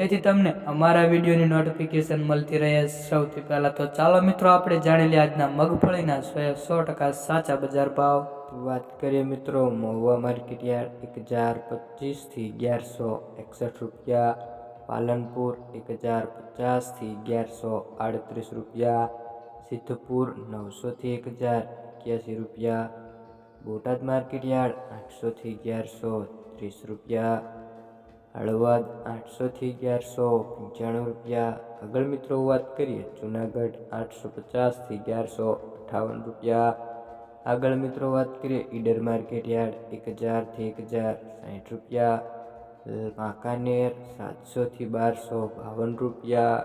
જેથી તમને અમારા વિડીયોની નોટિફિકેશન મળતી રહે. સૌથી પહેલાં તો ચાલો મિત્રો, આપણે જાણી લઈએ આજના મગફળીના સો સો ટકા સાચા બજાર ભાવ. વાત કરીએ મિત્રો, મહુવા માર્કેટ યાર્ડ એક હજાર પચીસથી અગિયારસો એકસઠ રૂપિયા. પાલનપુર એક હજાર પચાસથી અગિયારસો આડત્રીસ રૂપિયા. સિદ્ધપુર નવસોથી એક હજાર એક્યાસી રૂપિયા. બોટાદ માર્કેટ યાર્ડ આઠસોથી અગિયારસો ત્રીસ રૂપિયા. હળવદ આઠસોથી અગિયારસો પંચાણું રૂપિયા. આગળ મિત્રો વાત કરીએ જુનાગઢ આઠસો પચાસથી અગિયારસો અઠાવન રૂપિયા. આગળ મિત્રો વાત કરીએ ઈડર માર્કેટ યાર્ડ એક હજારથી એક હજાર સાઠ રૂપિયા. વાંકાનેર સાતસોથી બારસો બાવન રૂપિયા.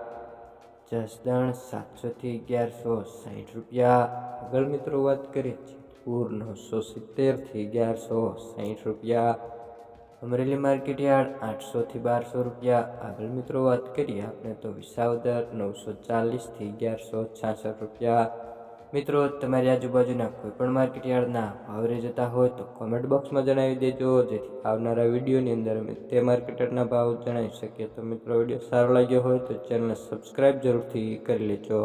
જસદણ સાતસોથી અગિયારસો સાઠ રૂપિયા. આગળ મિત્રો વાત કરીએ જેતપુર નવસો સિત્તેરથી અગિયારસો સાઠ રૂપિયા. અમરેલી માર્કેટ યાર્ડ આઠસોથી બારસો રૂપિયા. આગળ મિત્રો વાત કરીએ આપણે તો વિસાવદર નવસો ચાલીસથી અગિયારસો છાસઠ રૂપિયા. મિત્રો, તમારી આજુબાજુના કોઈપણ માર્કેટ યાર્ડના ભાવ રહી જતા હોય તો કોમેન્ટ બોક્સમાં જણાવી દેજો. જેથી આવનારા વિડીયોની અંદર અમે તે માર્કેટના ભાવ જણાવી શકીએ. તો મિત્રો, વીડિયો સારો લાગ્યો હોય તો ચેનલને સબસ્ક્રાઈબ જરૂરથી કરી લેજો.